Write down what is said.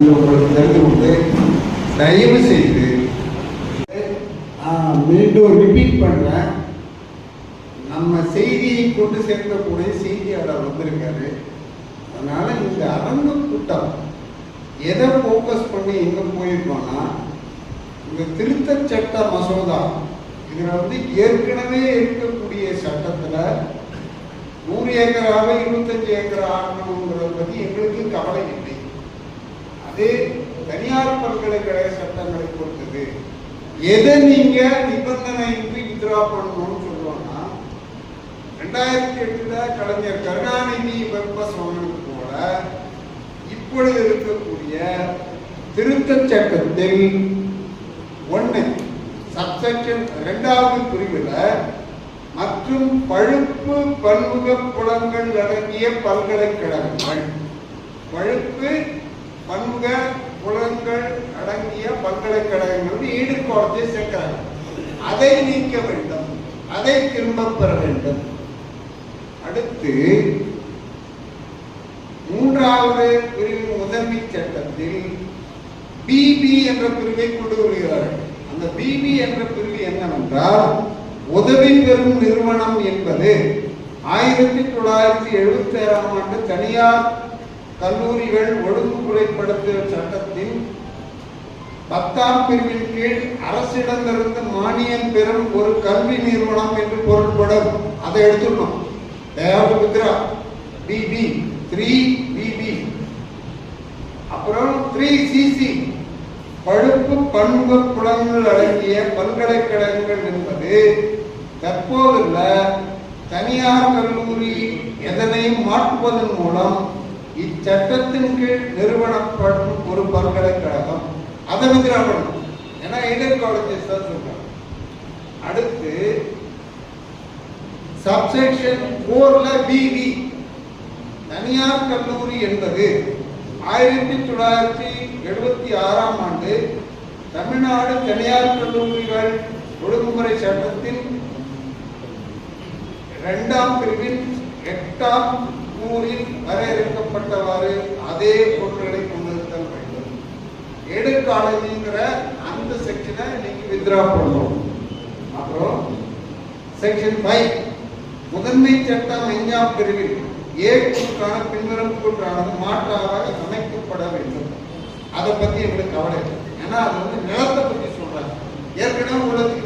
உங்களுக்கு தெரிந்து கொண்டு தயவு செய்து மீண்டும் ரிப்பீட் பண்றேன். நம்ம செய்தியை கொண்டு சேர்க்கக்கூடிய செய்தியாளர் வந்திருக்காரு. அதனால இந்த அரங்கு கூட்டம் எதை ஃபோக்கஸ் பண்ணி எங்க போயிருக்கோம்னா இந்த திருத்தச் சட்ட மசோதா இதுல வந்து ஏற்கனவே இருக்கக்கூடிய சட்டத்துல நூறு ஏக்கராக இருபத்தஞ்சு ஏக்கர் ஆகணுங்கிறத பத்தி எங்களுக்கு கவலை இல்லை. அது தனியார் பல்கலைக்கழக சட்டங்களை பொறுத்தது. எதை நீங்க நிபந்தனைக்கு வித்ரா பண்ணணும்னு சொல்லுவோம்னா ரெண்டாயிரத்தி எட்டுல கலைஞர் கருணாநிதி வெப்ப சோழனுக்கு போல இப்பொழுது இருக்கக்கூடிய திருத்த சட்டத்தில் ஒன்று சப்செக்ஷன் இரண்டாவது பிரிவில் மற்றும் பழுப்பு பன்முக புலங்கள் அடங்கிய பல்கலைக்கழகங்கள். பழுப்பு பங்க புலங்கள் அடங்கிய பல்கலைக்கழகங்கள் ஈடு சேர்க்கிறாங்க. அதை நீக்க வேண்டும். அதை திரும்ப பெற வேண்டும். அடுத்து மூன்றாவது பிரிவின் முதன்மை சட்டத்தில் பிபி என்ற பிரிவை கொண்டு வருகிறார்கள். அந்த பிபி என்ற பிரிவு என்னவென்றால் உதவி பெறும் நிறுவனம் என்பது ஆயிரத்தி தொள்ளாயிரத்தி எழுபத்தி ஏழாம் ஆண்டு தனியார் கல்லூரிகள் ஒழுங்குமுறைப்படுத்தும் சட்டத்தின் பத்தாம் பிரிவின் கீழ் அரசிடமிருந்து மானியம் பெறும் ஒரு கல்வி நிறுவனம் என்று பொருள்படும். அதை எடுத்துக்கணும். Devaputra B B three B B அப்புறம் த்ரீ சிசி பழுப்பு பண்பு புலங்கள் அடங்கிய பல்கலைக்கழகங்கள் என்பது தற்போதுள்ள தனியார் கல்லூரி எதனையும் மாற்றுவதன் மூலம் இச்சட்டத்தின் கீழ் நிறுவனப்படும் ஒரு பல்கலைக்கழகம். அதை வித்ரா பண்ணணும் ஏன்னா எய்டட் காலேஜஸ் தான் சொல்றாங்க. அடுத்து சப்செக்ஷன் போர்ல பிவி தனியார் கல்லூரி என்பது ஆயிரத்தி தொள்ளாயிரத்தி எழுபத்தி ஆறாம் ஆண்டு தமிழ்நாடு தனியார் கல்லூரிகள் ஒழுங்குமுறை சட்டத்தின் இரண்டாம் பிரிவின் எட்டாம் நூறில் வரையறுக்கப்பட்டவாறு அதே பொருட்களை கொண்டிருத்தல் வேண்டும். எடுக்காலஜிங்கிற அந்த செக்ஷனை இன்னைக்கு வித்ரா பண்ணணும். அப்புறம் செக்ஷன் ஃபைவ் முதன்மை சட்டம் ஐந்தாம் பிரிவில் ஏ குழுக்கான பின்வரும் கூற்றானது மாற்றாக அமைக்கப்பட வேண்டும். அதை பத்தி எங்களுக்கு கவலை ஏன்னா அது வந்து நிலத்தை பத்தி சொல்றாங்க. ஏற்கனவே உள்ளதுக்கு